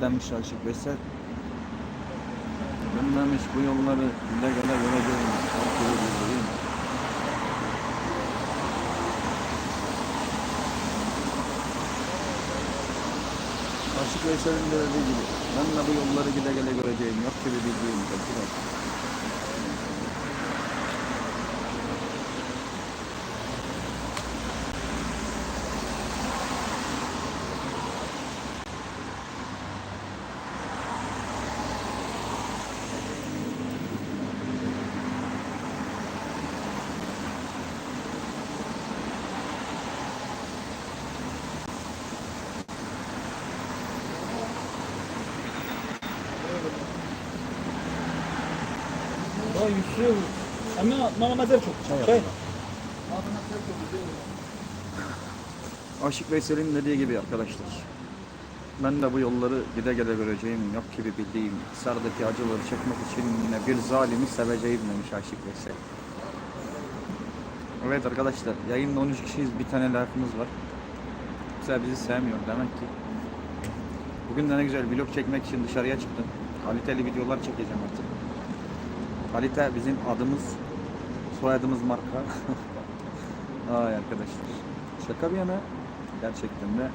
Ne demiş Aşık Veysel? Dönmemiş bu yolları güle göreceğim. Mi? Aşık Veysel'in de dediği gibi. Ben de bu yolları gide gele göreceğim. Yok gibi bildiğim. Bekir Daha. Ama mazar çok. Çay Çay. yapalım. Aşık Veysel'in dediği gibi arkadaşlar. Ben de bu yolları gide gide göreceğim. Yok gibi bildiğim. Sardaki acıları çekmek için yine bir zalimi seveceğim demiş Aşık Veysel. Evet arkadaşlar yayında 13 kişiyiz. Bir tane lafımız var. Kimse bizi sevmiyor demek ki. Bugün de ne güzel vlog çekmek için dışarıya çıktım. Kaliteli videolar çekeceğim artık. Kalite bizim adımız, soyadımız marka. Ay arkadaşlar. Şaka bir yana gerçekten de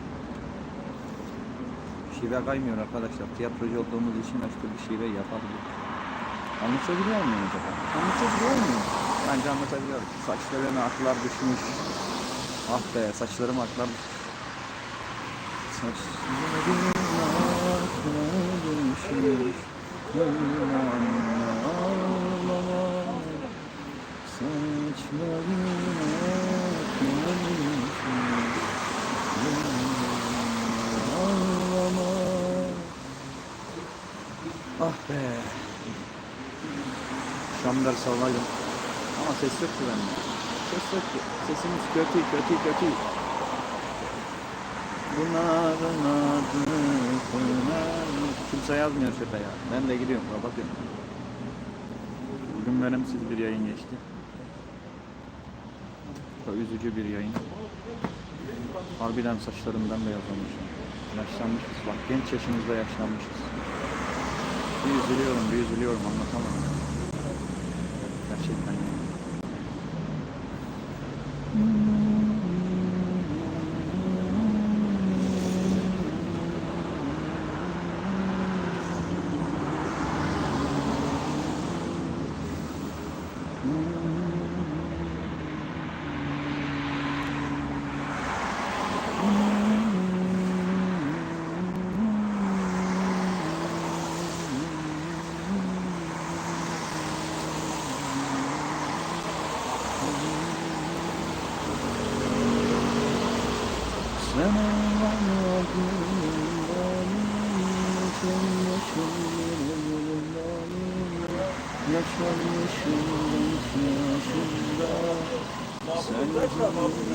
şive kaymıyor arkadaşlar. Tiyatrocu olduğumuz için başka bir şive yapabilir. Anlatabiliyor muyum acaba? Anlatabiliyor muyum? Bence anlatabiliyorum. Saçlarına aklar düşmüş. Ah be saçlarıma aklar düşmüş. Saçlarıma aklar düşmüş. Ağlama. Saçlarıma aklar düşmüş. Ağlama. Ah be. Şam ders alaydım. Ama ses yok ki bende. Ses yok ki. Sesimiz kötü kötü kötü. Bunların adı Pınar. Kimse yazmıyor şurada ya. Ben de gidiyorum kapatıyorum. Bugün verimsiz bir yayın geçti. Çok üzücü bir yayın. Harbiden saçlarımdan beyaz olmuş. Yaşlanmışız bak genç yaşımızda yaşlanmışız. Bir üzülüyorum bir üzülüyorum anlatamam. Gerçekten yani. Yaşamışım genç yaşımda Sen anlamadın